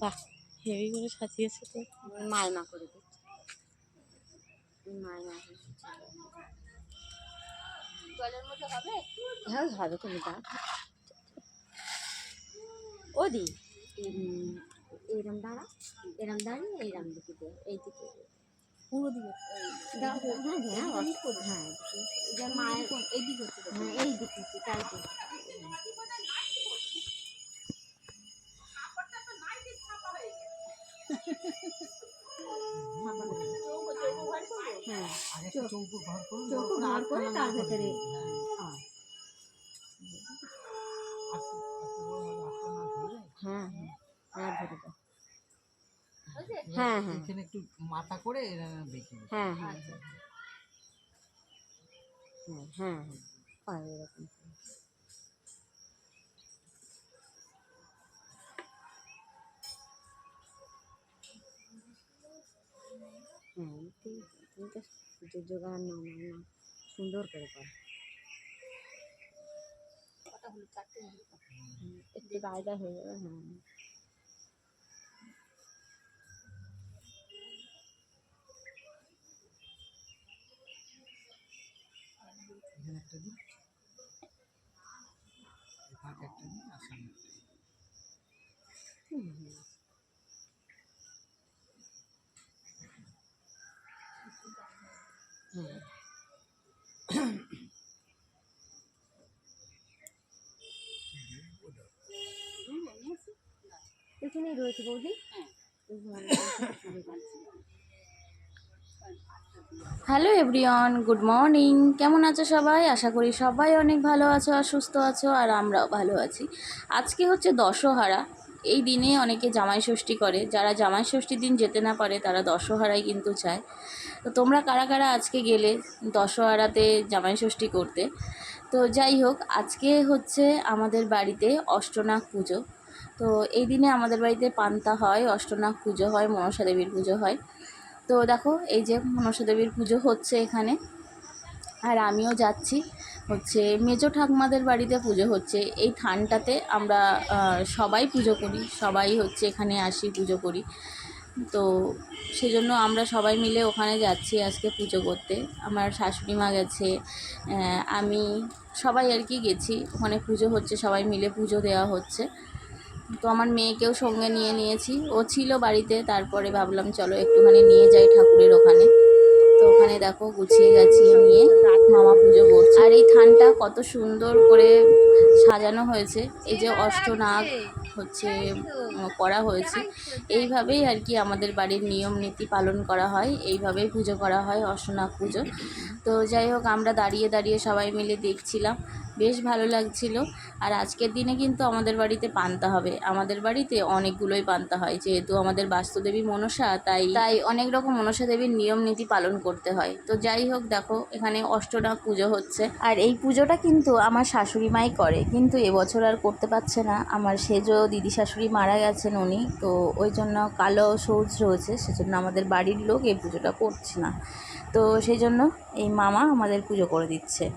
বাহ হেভি করে সাজিয়েছে তো মায়না করে মায়না করে দিচ্ছে। হ্যাঁ হবে তুমি দাও ও দি এরম দাঁড়া এরম দাঁড়িয়ে এইরম দিকে দে এই দিকে। পুরো দিকে হ্যাঁ হ্যাঁ হ্যাঁ মায়ের এই দিকে হচ্ছে তো। হ্যাঁ এই দিকে হচ্ছে, তাই হ্যাঁ, ঘর হ্যাঁ হ্যাঁ। হ্যাঁ হ্যাঁ এখানে একটু মাথা করে হ্যাঁ। হ্যাঁ হ্যাঁ হ্যাঁ হ্যাঁ হ্যাঁ এরকম। করে। হ্যাঁ তুমি তুমি তো পুজোর জোগাড় নাও নাও নাও সুন্দর করে করো হুম, একটু গায়ে হয়ে যাবে হ্যাঁ এখানে একটা দিই এই ফাঁকে একটা দিই আর সামনে একটা দিই। হুম, হুম। হ্যাঁ হ্যালো এভরিওয়ান, গুড মর্নিং। কেমন আছো সবাই? আশা করি সবাই অনেক ভালো আছো আর সুস্থ আছো আর আমরাও ভালো আছি। আজকে হচ্ছে দশহারা। এই দিনে অনেকে জামাই ষষ্ঠী করে। যারা জামাই ষষ্ঠীর দিন যেতে না পারে, তারা দশহারাই কিন্তু চায়। তো তোমরা কারা কারা আজকে গেলে দশহারাতে জামাই ষষ্ঠী করতে? তো যাই হোক, আজকে হচ্ছে আমাদের বাড়িতে অষ্টনাগ পুজো। তো এই দিনে আমাদের বাড়িতে পান্তা হয়, অষ্টনাগ পুজো হয়, মনসা দেবীর পুজো হয়। তো দেখো, এই যে মনসা দেবীর পুজো হচ্ছে এখানে। আর আমিও যাচ্ছি। হচ্ছে মেজো ঠাকুমাদের বাড়িতে পুজো হচ্ছে। এই থানটাতে আমরা সবাই পুজো করি। সবাই হচ্ছে এখানে আসি পুজো করি। তো সেজন্য আমরা সবাই মিলে ওখানে যাচ্ছি আজকে পুজো করতে। আমার শাশুড়ি মা গেছে আমি সবাই আর কি গেছি। ওখানে পুজো হচ্ছে, সবাই মিলে পুজো দেওয়া হচ্ছে। তো আমার মেয়েকেও সঙ্গে নিয়ে নিয়েছি। ও ছিল বাড়িতে, তারপরে ভাবলাম, চলো একটুখানি নিয়ে যাই ঠাকুরের ওখানে। দেখো গুছিয়ে গাছিয়ে নিয়ে মামা পুজো করছে। আর এই থানটা কত সুন্দর করে সাজানো হয়েছে। এই যে অষ্টনাগ হচ্ছে করা হয়েছে। এইভাবেই আর কি আমাদের বাড়ির নিয়ম নীতি পালন করা হয়। এইভাবেই পুজো করা হয় অষ্টনাগ পুজো। তো যাই হোক আমরা দাঁড়িয়ে দাঁড়িয়ে সবাই মিলে দেখছিলাম। বেশ ভালো লাগছিল। আর আজকের দিনে কিন্তু আমাদের বাড়িতে পান্তা হবে। আমাদের বাড়িতে অনেকগুলোই পান্তা হয়। যেহেতু আমাদের বাস্তুদেবী মনসা, তাই তাই অনেক রকম মনসা দেবীর নিয়ম নীতি পালন করতে হয়। তো যাই হোক, দেখো, এখানে অষ্টনাগ পুজো হচ্ছে। আর এই পুজোটা কিন্তু আমার শাশুড়ি মাই করে। কিন্তু এবছর আর করতে পারছে না। আমার সেজো দিদি শাশুড়ি মারা গেছেন উনি। তো ওই জন্য কালো সৌজ রয়েছে। সেজন্য আমাদের বাড়ির লোক এই পুজোটা করছে না। তো সেই জন্য এই মামা আমাদের পুজো করে দিচ্ছে।